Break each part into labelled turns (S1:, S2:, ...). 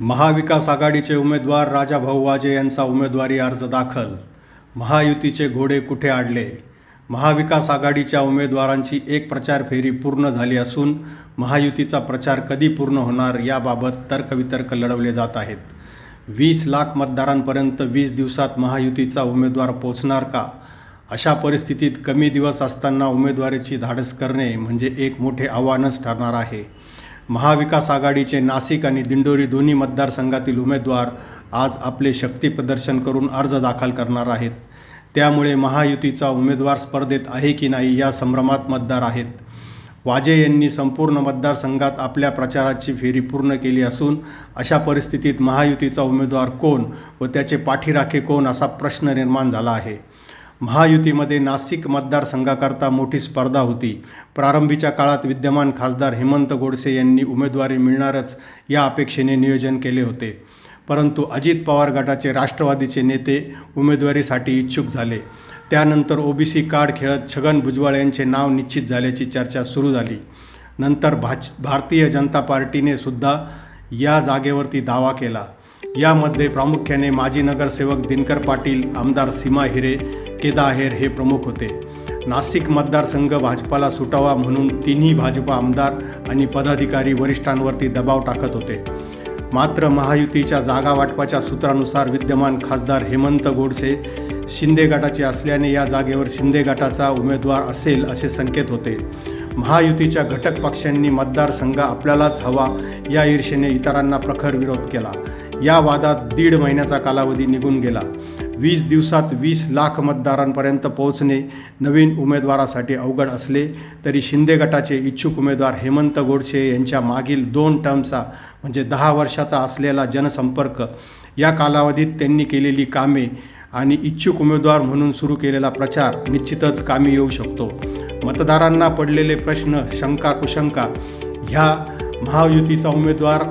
S1: महाविकास आघाडीचे उमेदवार राजाभाऊ वाजे यांचा उमेदवारी अर्ज दाखल. महायुतीचे घोडे कुठे आडले? महाविकास आघाडीच्या उमेदवारांची एक प्रचार फेरी पूर्ण झाली असून महायुतीचा प्रचार कधी पूर्ण होणार याबाबत तर्कवितर्क लढवले जात आहेत. वीस लाख मतदारांपर्यंत वीस दिवसात महायुतीचा उमेदवार पोचणार का? अशा परिस्थितीत कमी दिवस असताना उमेदवारीची धाडस करणे म्हणजे एक मोठे आव्हानच ठरणार आहे. महाविकास आघाडीचे नाशिक आणि दिंडोरी दोन्ही मतदारसंघातील उमेदवार आज आपले शक्ती प्रदर्शन करून अर्ज दाखल करणार आहेत. त्यामुळे महायुतीचा उमेदवार स्पर्धेत आहे की नाही या संभ्रमात मतदार आहेत. वाजे यांनी संपूर्ण मतदारसंघात आपल्या प्रचाराची फेरी पूर्ण केली असून अशा परिस्थितीत महायुतीचा उमेदवार कोण व त्याचे पाठीराखे कोण असा प्रश्न निर्माण झाला आहे. महायुतीमध्ये नाशिक मतदारसंघाकरता मोठी स्पर्धा होती. प्रारंभीच्या काळात विद्यमान खासदार हेमंत गोडसे यांनी उमेदवारी मिळणारच या अपेक्षेने नियोजन केले होते. परंतु अजित पवार गटाचे राष्ट्रवादीचे नेते उमेदवारीसाठी इच्छुक झाले. त्यानंतर ओबीसी कार्ड खेळत छगन भुजबळ यांचे नाव निश्चित झाल्याची चर्चा सुरू झाली. नंतर भाच भारतीय जनता पार्टीने सुद्धा या जागेवरती दावा केला. यामध्ये प्रामुख्याने माजी नगरसेवक दिनकर पाटील आमदार सीमा हिरे केदा आहेर हे प्रमुख होते. नाशिक मतदारसंघ भाजपाला सुटावा म्हणून तिन्ही भाजपा आमदार आणि पदाधिकारी वरिष्ठांवरती दबाव टाकत होते. मात्र महायुतीच्या जागा वाटपाच्या सूत्रानुसार विद्यमान खासदार हेमंत गोडसे शिंदे गटाचे असल्याने या जागेवर शिंदे गटाचा उमेदवार असेल असे संकेत होते. महायुतीच्या घटक पक्षांनी मतदारसंघ आपल्यालाच हवा या ईर्षेने इतरांना प्रखर विरोध केला. या वादात दीड महिन्याचा कालावधी निघून गेला. वीस दिवसात वीस लाख मतदारांपर्यंत पोहोचणे नवीन उमेदवारासाठी अवघड असले तरी शिंदे गटाचे इच्छुक उमेदवार हेमंत गोडसे यांच्या मागील दोन टर्मचा म्हणजे दहा वर्षाचा असलेला जनसंपर्क या कालावधीत त्यांनी केलेली कामे आणि इच्छुक उमेदवार म्हणून सुरू केलेला प्रचार निश्चितच कामी येऊ शकतो. मतदारांना पडलेले प्रश्न शंका कुशंका ह्या महायुतीचा उमेदवार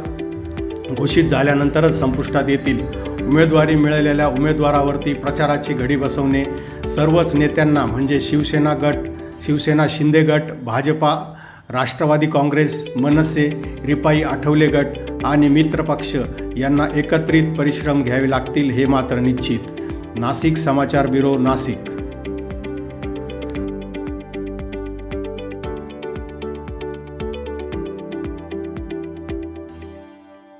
S1: घोषित झाल्यानंतरच संपुष्टात येतील. उमेदवारी मिळालेल्या उमेदवारावरती प्रचाराची घडी बसवणे सर्वच नेत्यांना म्हणजे शिवसेना गट शिवसेना शिंदे गट भाजपा राष्ट्रवादी काँग्रेस मनसे रिपाई आठवले गट आणि मित्रपक्ष यांना एकत्रित परिश्रम घ्यावे लागतील हे मात्र निश्चित. नाशिक समाचार ब्युरो नाशिक.